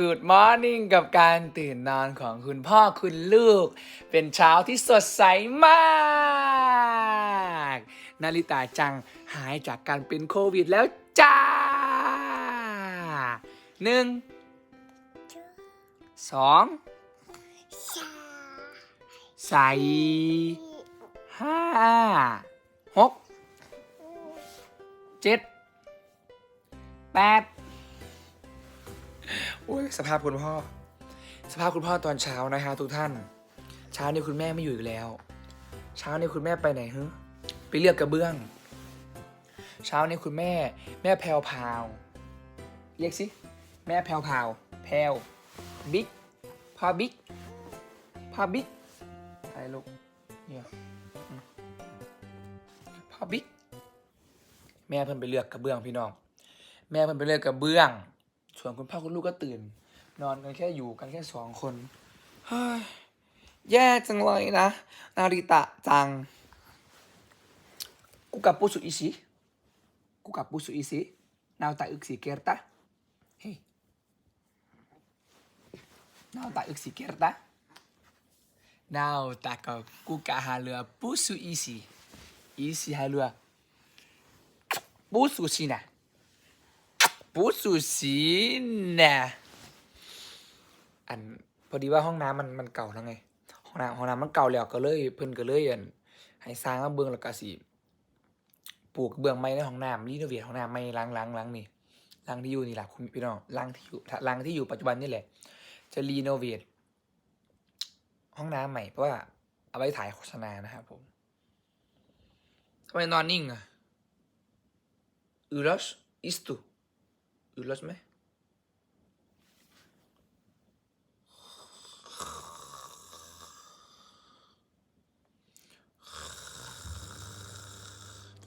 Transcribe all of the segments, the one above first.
Good Morning กับการตื่นนอนของคุณพ่อคุณลูก เป็นเช้าที่สดใสมากนาริตาจังหายจากการเป็นโควิดแล้วจ้าหนึ่งสองใสห้าหกเจ็ดแปด โอ้ยสภาพคุณพ่อ สภาพคุณพ่อตอนเช้านะฮะทุกท่าน เช้านี้คุณแม่ไม่อยู่อีกแล้ว เช้านี้คุณแม่ไปไหนฮึไปเลือกกระเบื้อง เช้านี้คุณแม่ แม่แพลวพาวเรียกสิแม่แพลวพาวแพลวบิ๊กพ่อบิ๊กพ่อบิ๊กอะไรลูกเนี่ยพ่อบิ๊กแม่เพิ่นไปเลือกกระเบื้องพี่น้อง แม่เพิ่นไปเลือกกระเบื้อง ส่วนคุณพ่อคุณลูกก็ตื่น นอนกันแค่อยู่กันแค่สองคนเฮ้ยแย่จังเลยนะ นาริตะจัง กูกับปูสุอิซิกูกับปูสุอิซินาวตาอึกสีเกรตาเฮ้ยนาวตาอึกสีเกรตานาวตากับกูกะหาเรือปูสุอิซิอิซิหาเรือปูสุชินะ ปูสุสีนะอันพอดีว่าห้องน้ำมันมันเก่าแล้วไง ห้องน้ำห้องน้ำมันเก่าแล้วก็เลยเพิ่นก็เลยอันให้สร้างมาเบื้องแล้วก็สิปลูกเบื้องไม้ในห้องน้ำรีโนเวทห้องน้ำไม่ล้างล้างล้างนี่ล้างที่อยู่นี่แหละคุณพี่น้องล้างที่อยู่ล้างที่อยู่ปัจจุบันนี่แหละ จะรีโนเวทห้องน้ำใหม่เพราะว่าเอาไว้ถ่ายโฆษณานะครับผมทำไมนอนนิ่งอะอือรัสอิสตู Ulaş mı?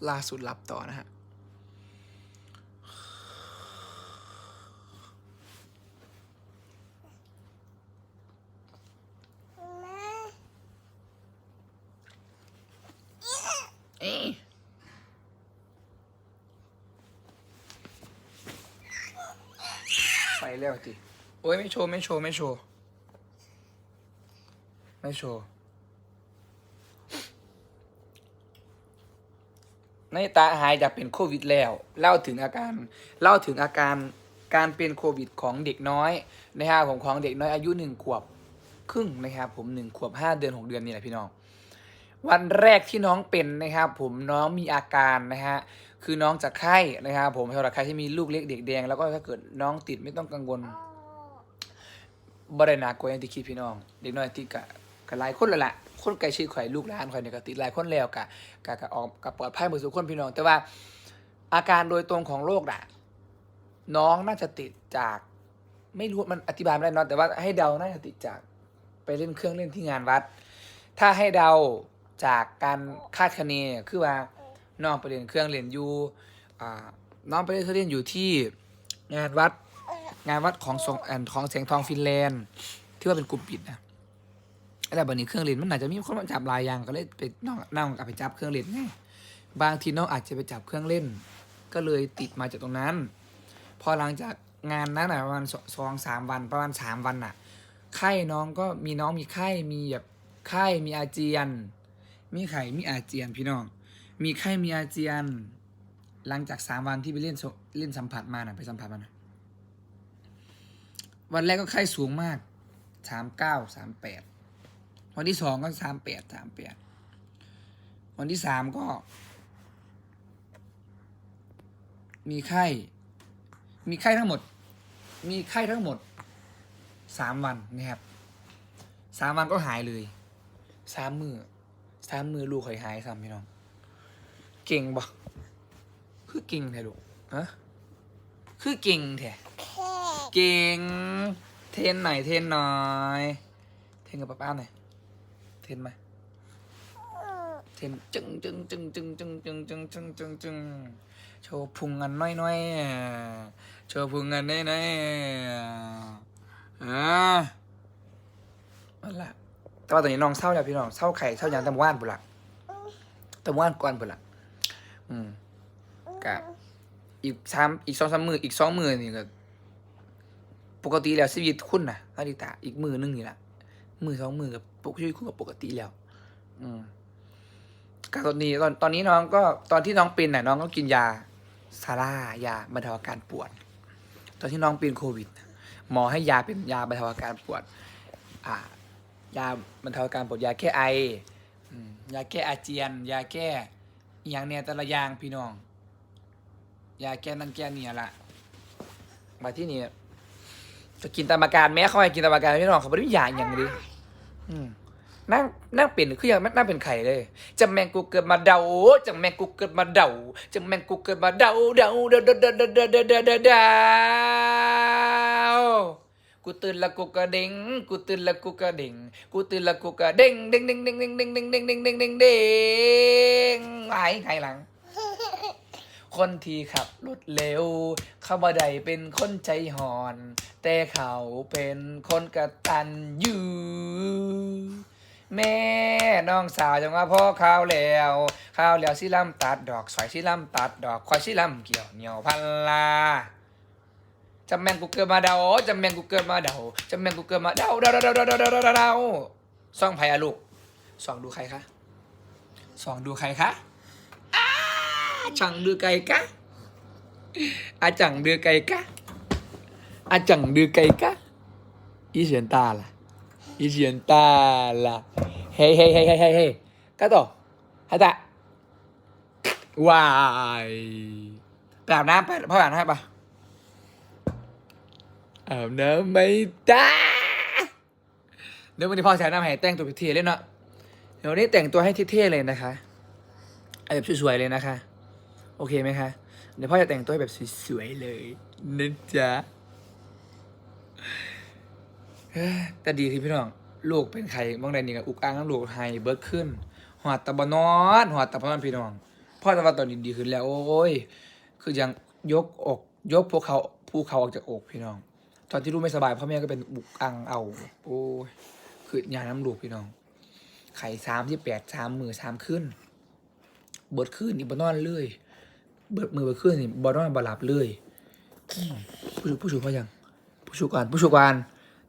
La su lap to นะฮะเอ๊ะ แล้วจิโอ้ยไม่โชว์ไม่โชว์ไม่โชว์ไม่โชว์ในตาหายจากเป็นโควิดแล้ว เล่าถึงอาการเล่าถึงอาการการเป็นโควิดของเด็กน้อยนะครับผมของเด็กน้อยอายุหนึ่งขวบครึ่งนะครับผมหนึ่งขวบห้าเดือนหกเดือนนี่แหละพี่น้อง วันแรกที่น้องเป็นนะครับผมน้องมีอาการนะฮะคือน้องจะไข้นะครับผมสำหรับใครที่มีลูกเล็กเด็กแดง แล้วก็ถ้าเกิดน้องติดไม่ต้องกังวลบ่ได้หนักกว่าอย่างที่คิดพี่น้อง เด็กน้อยติดกะกะหลายคนแล้วล่ะคนใกล้ชิดข่อยลูกหลานข่อยเนี่ยก็ติดหลายคนแล้วกะกะกะออกกะปลอดภัยหมดทุกคนพี่น้อง แต่ว่าอาการโดยตรงของโรคน่ะน้องน่าจะติดจากไม่รู้มันอธิบายไม่ได้เนอะแต่ว่าให้เดาน่าจะติดจากไปเล่นเครื่องเล่นที่งานวัด ถ้าให้เดา จากการคาดคะเนคือว่าน้องไปเล่นเครื่องเล่นอยู่น้องไปเล่นเครื่องเล่นอยู่ที่งานวัดงานวัดของสงแอนของเสียงทองฟินแลนด์ ที่ว่าเป็นกลุ่มปิดนะแล้วบัดนี้เครื่องเล่นมันอาจจะมีคนมาจับลายยางก็เลยไปน้องน้องอาไปจับเครื่องเล่นไงบางทีน้องอาจจะไปจับเครื่องเล่น ก็เลยติดมาจากตรงนั้น พอหลังจากงานนั้นน่ะประมาณสสองสามวันประมาณสามวันน่ะไข้น้องก็มีน้องมีไข้มีแบบไข้มีอาเจียน มีไข้มีอาเจียนพี่น้อง มีไข้มีอาเจียน หลังจากสามวันที่ไปเล่นเล่นสัมผัสมาน่ะไปสัมผัสมาน่ะวันแรกก็ไข้สูงมากสามเก้าสามแปดวันที่สองก็สามแปดสามแปดวันที่สามก็ มีไข้ มีไข้ทั้งหมด มีไข้ทั้งหมดสามวันนะครับสามวันก็หายเลยสามมือ สามมือลูกข่อยหายซ้ำพี่น้อง เก่งบ่คือเก่งแท้ลูกฮะคือเก่งแท้เก่ง เทรนหน่อยเทนหน่อย เทนกับป้าป้าหน่อย เทรนมาเทนจึงจึงจึงจึงจึงจึงจึงจึงจึงจึงโชว์พุงกันน้อยน้อยๆโชว์พุงกันน้อยน้อยๆอ่านั่นแหละ แต่ว่าตอนนี้น้องเศร้าแล้วพี่น้องเศร้าไข่เศร้ายังตะว่านบุนละแตะว่านก่อนบุนละอืมกะอีกสามอีกสองสามมืออีกสองมือนี่ก็ปปกติแล้วชีวิตคุณนะนาริตาอีกมือหนึงนี่แหละมือสองมือกับปกชีวิตคุณกับปกติแล้ว อืมก็ตอนนี้ตอนตอนนี้น้องก็ตอนที่น้องเป็นน่ะน้องก็กินยาซาร่ายาบรรเทาอาการปวด ตอนที่น้องเป็นโควิด หมอให้ยาเป็นยาบรรเทาอาการปวด อ่า ยาบรรเทาอาการปวดยาแก้ไออืมยาแก้อาเจียน ยาแก้อหย่างเนี่ยแต่ละอย่างพี่น้อง ยาแก้นั่นแก้เนี่ยละมาที่นี่จะกินตามอาการแม้เขาให้กินตามอาการพี่น้องเขาไม่ได้มียาอหย่างนี้อืมนั่งนั่งเป็นคือยังนั่งเป็นไข่เลยจะแมงกูเกิดมาเดาจะแมงกูเกิดมาเดาจะแมงกูเกิดมาเดาเดาเดาเดาเดาเดาเดาเดาเดา กูตื่นล้วกูกระเด้งกูตื่นล้วกูกระเด้งกูตื่นล้วกูกระเด้งเด้งเด้งเด้งเด้งเด้งเด้งเด้งเด้งเด้งเด้งเด้งไอ้ไหลัง คนที่ขับรถเร็ว เขาบ่ได้เป็นคนใจหอน แต่เขาเป็นคนกระตัญญูแม่น้องสาวจังว่าพ่อข้าวแล้วข้าวแล้วสิลำตัดดอกสอยสิลำตัดดอกควายสิลำเกี่ยวเหนียวพันลา จำแม่งกูเกิดมาเดาจำแม่งกูเกิดมาเดาจำแม่งกูเกิดมาเดาเดาเดาเดาเดาเดาเดาเดาส่องไผ่ลูกส่องดูใครคะส่องดูใครคะจังดูไกลกะอาจังดูไกลกะอาจังดูไกลกะอีเสียนตาล่ะอีเสียนตาล่ะเฮ้ยเฮ้ยเฮ้ยเฮ้ยเฮ้ยก็ต่อฮะจ๊ะวายไปอาบน้ำไปพ่ออาบนให้ปะ อาบน้ำไม่ตาเดี๋ยววันนี้พ่อใช้น้ำให้แต่งตัวเท่ๆเลยเนาะเดี๋ยวนี้แต่งตัวให้เท่ๆเลยนะคะเอาแบบสวยๆเลยนะคะ โอเคไหมคะเดี๋ยวพ่อจะแต่งตัวให้แบบสวยๆเลยนะจ๊ะแต่ดีที่พี่น้อง ลูกเป็นใครบางใดนี่ก็อุกอังลูกไฮเบิร์ดขึ้นหอดตะบนอนหอดตะบนอนพี่น้องพ่อตะวันตอนนี้ดีขึ้นแล้ว โอ้ย คือยังยกอก ยกพวกเขาภูเขาออกจากอกพี่น้อง ตอนที่ลูกไม่สบายพ่อแม่ก็เป็นบุกอังเอา โอ้ยคือยาน้ำลูกพี่น้อง ไข่สามที่แปดสามมือสามขึ้น เบิดขึ้นอีบนนอนเลยเบิดมือเบิดขึ้นนี่บอนอนบหลับเลยอืมผู้ชูผู้ชูเขายังผู้ชูการผู้ชูการ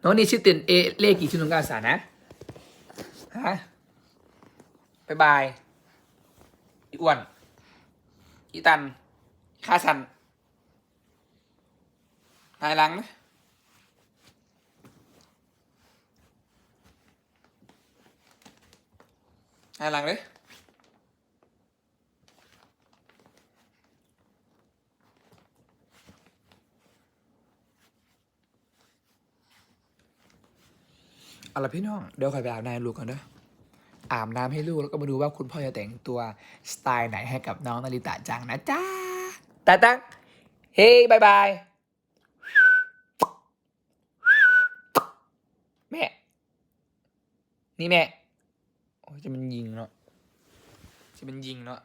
น้องนี่ชื่อเต็นเอเลขกี่ชื่อน้องกาสานะฮะบายบายอีอ้วนอีตันข้าสันหายหลังไหม หายหลังเลยเอาละพี่น้อง เดี๋ยวคอยไปอาบน้ำให้ลูกก่อนเด้ออาบน้ำให้ลูกแล้วก็มาดูว่าคุณพ่อจะแต่งตัวสไตล์ไหนให้กับน้องนาริตะจังนะจ๊ะตาตั้งเฮ้บายบาย แม่ นี่แม่ โอ้ยจะมันยิงเนาะจะมันยิงเนาะ